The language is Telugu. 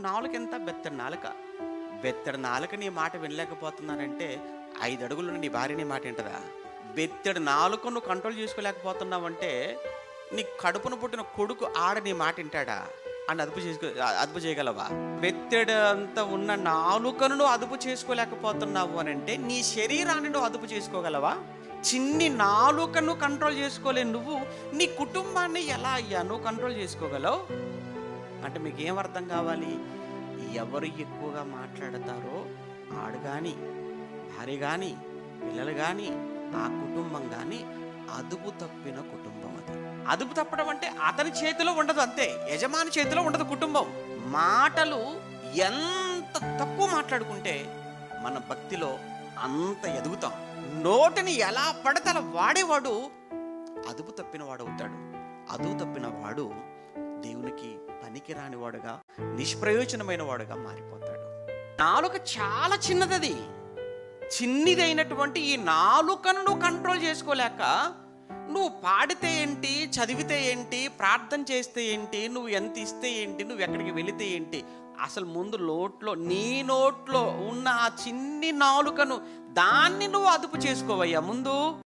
నాలుకింత బెత్తడి నాలుక. బెత్తడి నాలుక నీ మాట వినలేకపోతున్నానంటే ఐదు అడుగులు నీ భార్య నీ మాట ఏంటదా బెత్తడి నాలుక నువ్వు కంట్రోల్ చేసుకోలేకపోతున్నావంటే నీ కడుపున పుట్టిన కొడుకు ఆడ నీ మాట వింటాడా? అని అదుపు చేసుకో అదుపు చేయగలవా? బెత్తడి అంత ఉన్న నాలుకను నువ్వు అదుపు చేసుకోలేకపోతున్నావు అని అంటే నీ శరీరాన్ని నువ్వు అదుపు చేసుకోగలవా? చిన్ని నాలుకను కంట్రోల్ చేసుకోలే నువ్వు నీ కుటుంబాన్ని ఎలా అయ్యా నువ్వు కంట్రోల్ చేసుకోగలవు? అంటే మీకు ఏం అర్థం కావాలి? ఎవరు ఎక్కువగా మాట్లాడతారో ఆడు కానీ భార్య కానీ పిల్లలు కానీ ఆ కుటుంబం కానీ అదుపు తప్పిన కుటుంబం అది. అదుపు తప్పడం అంటే అతని చేతిలో ఉండదు అంతే. యజమాని చేతిలో ఉండదు కుటుంబం. మాటలు ఎంత తక్కువ మాట్లాడుకుంటే మన భక్తిలో అంత ఎదుగుతాం. నోటిని ఎలా పడితే అలా వాడేవాడు అదుపు తప్పిన వాడు అవుతాడు అదుపు తప్పిన వాడు దేవునికి పనికిరాని వాడుగా నిష్ప్రయోజనమైన వాడుగా మారిపోతాడు. నాలుక చాలా చిన్నదది. చిన్నిదైనటువంటి ఈ నాలుకను నువ్వు కంట్రోల్ చేసుకోలేక నువ్వు పాడితే ఏంటి చదివితే ఏంటి ప్రార్థన చేస్తే ఏంటి నువ్వు ఎంత ఇస్తే ఏంటి నువ్వు ఎక్కడికి వెళితే ఏంటి అసలు ముందు లోట్లో నీ నోట్లో ఉన్న ఆ చిన్ని నాలుకను దాన్ని నువ్వు అదుపు చేసుకోవయ్యా ముందు.